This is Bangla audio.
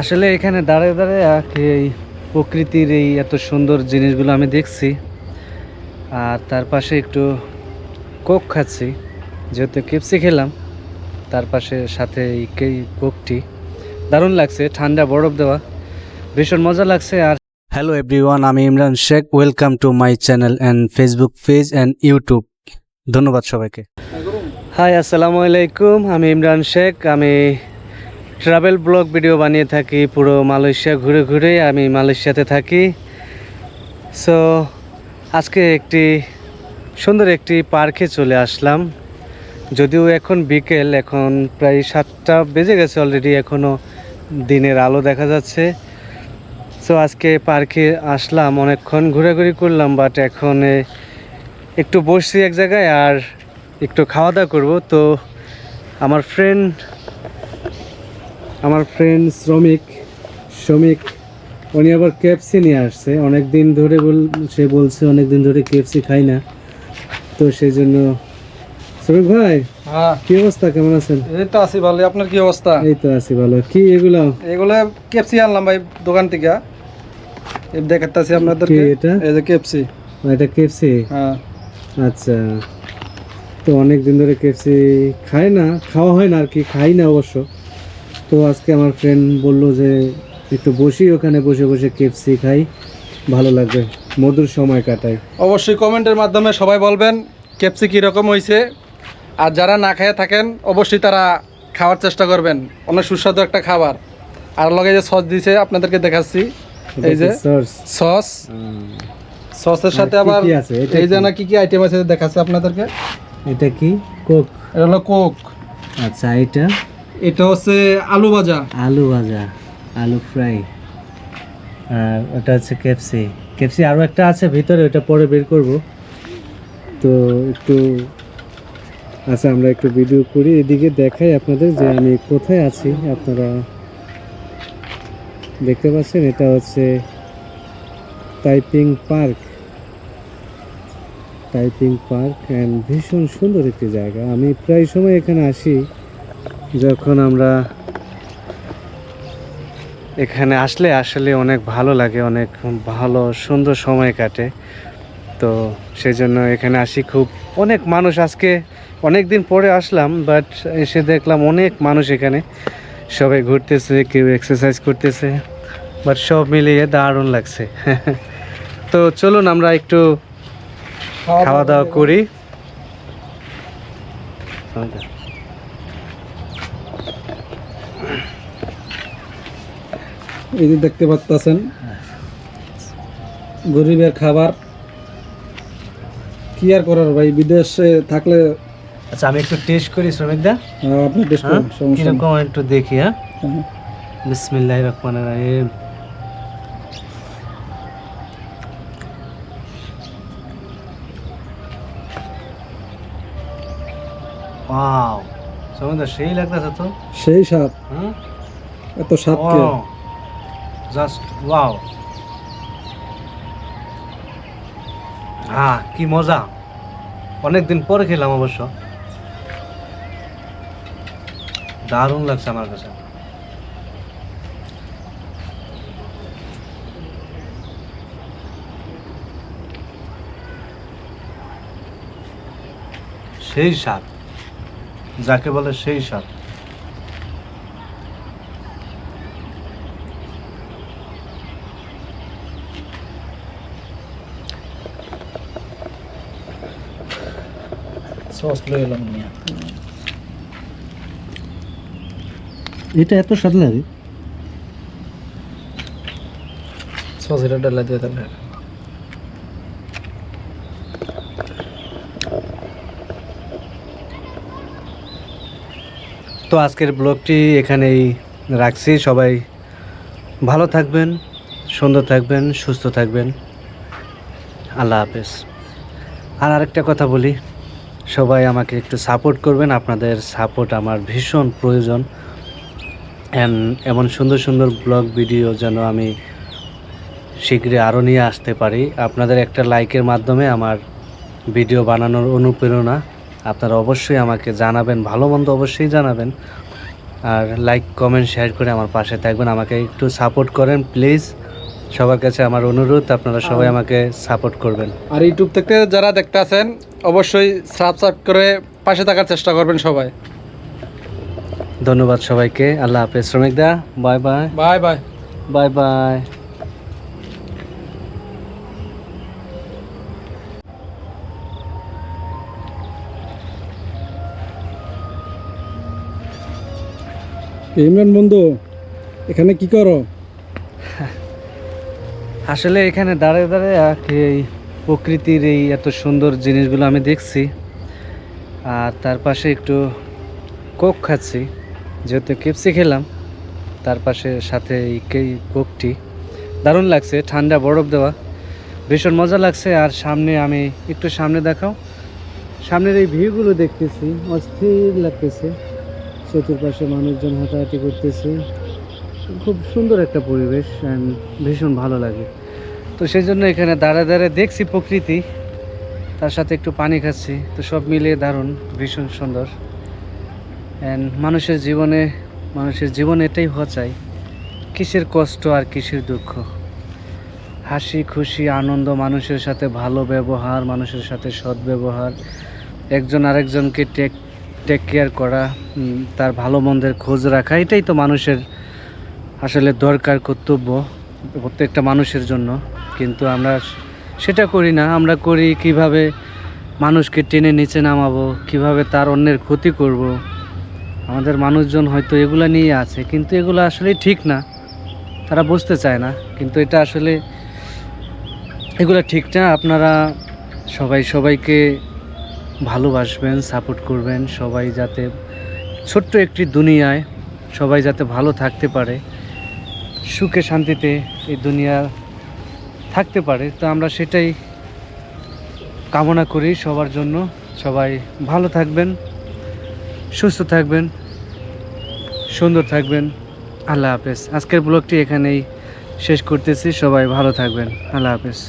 আসলে এখানে দাঁড়িয়ে দাঁড়িয়ে এই প্রকৃতির এই এত সুন্দর জিনিসগুলো আমি দেখছি। আর তার পাশে একটু কোক খাচ্ছি যেহেতু কেপসি খেলাম তার পাশে সাথে এই কোকটি। দারুণ লাগছে ঠান্ডা বরফ দেওয়া ভীষণ মজা লাগছে। আর হ্যালো এভরিওয়ান আমি Imran Sheikh welcome to my channel and Facebook page and YouTube ধন্যবাদ সবাইকে। হাই আসসালামু আলাইকুম আমি ইমরান শেখ আমি ট্রাভেল ব্লগ ভিডিও বানিয়ে থাকি, পুরো মালয়েশিয়া ঘুরে ঘুরে আমি মালয়েশিয়াতে থাকি। সো আজকে একটি সুন্দর একটি পার্কে চলে আসলাম। যদিও এখন বিকেল, এখন প্রায় সাতটা বেজে গেছে অলরেডি এখনও দিনের আলো দেখা যাচ্ছে। সো আজকে পার্কে আসলাম, অনেকক্ষণ ঘোরাঘুরি করলাম বাট এখন একটু বসছি এক জায়গায় আর একটু খাওয়া দাওয়া করব। তো, আমার ফ্রেন্ড আমার ফ্রেন্ড শ্রমিক শ্রমিক উনি আবার কেএফসি নিয়ে আসছে। অনেক দিন ধরে বল সে বলছে অনেক দিন ধরে কেএফসি খাই না। তো সেই জন্য শ্রমিক ভাই হ্যাঁ। কি অবস্থা? কেমন আছেন? এই তো আছি ভালো আপনার কি অবস্থা? এই তো আছি ভালো। কি এগুলো? এগুলো কেপসি আনলাম ভাই দোকান থেকে। এই দেখাতেছি আপনাদেরকে। এটা? এই যে কেপসি এটা কেএফসি হ্যাঁ। আচ্ছা। তো অনেক দিন ধরে কেপসি খায় না খাওয়া হয় না আর কি খাই না অবশ্য। তো আজকে আমার ফ্রেন্ড বলল যে একটু বসি ওখানে বসে বসে কেপসি খাই ভালো লাগবে। মধুর সময় কাটাই। অবশ্যই কমেন্টের মাধ্যমে সবাই বলবেন কেপসি কীরকম হয়েছে আর যারা না খেয়ে থাকেন অবশ্যই তারা খাওয়ার চেষ্টা করবেন। অনেক সুস্বাদু একটা খাবার। আর লগে যে সস দিছে আপনাদেরকে দেখাচ্ছি। এই যে সস সসের সাথে আবার এই যে? না কি কি আইটেম আছে দেখাচ্ছি আপনাদেরকে। এটা কি? কোক। এটা হলো কোক। আচ্ছা এটা? এটা হচ্ছে আলু ভাজা। আলু ভাজা, আলু ফ্রাই। আর ওটা হচ্ছে কেপসি কেপসি আরও একটা আছে ভিতরে, ওটা পরে বের করব। তো একটু আচ্ছা আমরা একটু ভিডিও করি, এদিকে দেখাই আপনাদের যে আমি কোথায় আছি। আপনারা দেখতে পাচ্ছেন, এটা হচ্ছে typing park typing park and ভীষণ সুন্দর একটি জায়গা। আমি প্রায় সময় এখানে আসি। যখন আমরা এখানে আসলে আসলে অনেক ভালো লাগে, অনেক ভালো সুন্দর সময় কাটে। তো সেই জন্য এখানে আসি খুব, অনেক মানুষ আজকে অনেক দিন পরে আসলাম বাট এসে দেখলাম অনেক মানুষ এখানে। সবাই ঘুরতেছে, কেউ এক্সারসাইজ করতেছে বাট সব মিলিয়ে দারুণ লাগছে। তো চলুন আমরা একটু খাওয়া দাওয়া করি। এই যে দেখতে পাচ্ছেন গরিবের খাবার। কি আর করার ভাই? বিদেশে থাকলে আচ্ছা আমি একটু টেস্ট করি শ্রমিকদা। আহ, আপনি বেশ হ্যাঁ সমস্যা নেই। একটু দেখি হ্যাঁ? হ্যাঁ। বিসমিল্লাহ রহমান রাহিম। ওয়াও সমুদ্র সেই লাগতেছে তো। সেই স্বাদ। এত স্বাদ কে? জাস্ট ওয়াও হ্যাঁ কি মজা। অনেক দিন পরে খেলাম অবশ্য। দারুণ লাগছে আমার কাছে। সেই স্বাদ, যাকে বলে সেই স্বাদ। সস লয়ে এলাম নিয়ে এটা এত স্বাদ লাগে সস এটা ডালা দিয়ে তাহলে। তো আজকের ব্লগটি এখানেই রাখছি। সবাই ভালো থাকবেন সুন্দর থাকবেন সুস্থ থাকবেন। আল্লাহ হাফেজ। আর আরেকটা কথা বলি। সবাই আমাকে একটু সাপোর্ট করবেন। আপনাদের সাপোর্ট আমার ভীষণ প্রয়োজন। অ্যান্ড এমন সুন্দর সুন্দর ব্লগ ভিডিও যেন আমি শীঘ্রই আরও নিয়ে আসতে পারি। আপনাদের একটা লাইকের মাধ্যমে আমার ভিডিও বানানোর অনুপ্রেরণা আপনারা অবশ্যই আমাকে জানাবেন ভালো মন্দ অবশ্যই জানাবেন। আর লাইক কমেন্ট শেয়ার করে আমার পাশে থাকবেন। আমাকে একটু সাপোর্ট করেন প্লিজ সবার কাছে আমার অনুরোধ আপনারা সবাই আমাকে সাপোর্ট করবেন। আর ইউটিউব থেকে যারা দেখতে আছেন অবশ্যই সাবস্ক্রাইব করে পাশে থাকার চেষ্টা করবেন সবাই। ধন্যবাদ সবাইকে। আল্লাহ হাফেজ। শ্রমিক দা bye bye. Bye bye. Bye bye. Imran বন্ধু এখানে কি করো? আসলে এখানে দাঁড়িয়ে দাঁড়িয়ে আর কি এই প্রকৃতির এই এত সুন্দর জিনিসগুলো আমি দেখছি। আর তার পাশে একটু কোক খাচ্ছি, যেহেতু কেপসি খেলাম, তার পাশে সাথে এই কোকটি। দারুণ লাগছে, ঠান্ডা, বরফ দেওয়া, ভীষণ মজা লাগছে। আর সামনে আমি একটু সামনে দেখাও, সামনের এই ভিউগুলো দেখতেছি, অস্থির লাগতেছে। চতুর্পাশে মানুষজন হাঁটাহাঁটি করতেছে, খুব সুন্দর একটা পরিবেশ, and ভীষণ ভালো লাগে। তো সেই জন্য এখানে দাঁড়া দাঁড়ায় দেখছি প্রকৃতি। তার সাথে একটু পানি খাচ্ছি। তো সব মিলিয়ে দারুণ, ভীষণ সুন্দর। অ্যান্ড মানুষের জীবনে, মানুষের জীবন এটাই হওয়া চাই। কিসের কষ্ট আর কিসের দুঃখ? হাসি, খুশি, আনন্দ মানুষের সাথে ভালো ব্যবহার, মানুষের সাথে সৎ ব্যবহার। একজন আরেকজনকে টেক টেক কেয়ার করা তার ভালো মন্দের খোঁজ রাখা, এটাই তো মানুষের আসলে দরকার, কর্তব্য প্রত্যেকটা মানুষের জন্য। কিন্তু আমরা সেটা করি না। আমরা করি কীভাবে মানুষকে টেনে নিচে নামাবো, কীভাবে তার অন্যের ক্ষতি করব। আমাদের মানুষজন হয়তো এগুলা নিয়ে আছে, কিন্তু এগুলো আসলে ঠিক না। তারা বুঝতে চায় না, কিন্তু এটা আসলে এগুলো ঠিক না। আপনারা সবাই সবাইকে ভালোবাসবেন, সাপোর্ট করবেন। সবাই যাতে ছোট্ট একটি দুনিয়ায় সবাই যাতে ভালো থাকতে পারে। সুখে শান্তিতে এই দুনিয়া থাকতে পারে, তো আমরা সেটাই কামনা করি সবার জন্য। সবাই ভালো থাকবেন, সুস্থ থাকবেন, সুন্দর থাকবেন। আল্লাহ হাফেজ। আজকের ব্লগটি এখানেই শেষ করতেছি। সবাই ভালো থাকবেন। আল্লাহ হাফেজ।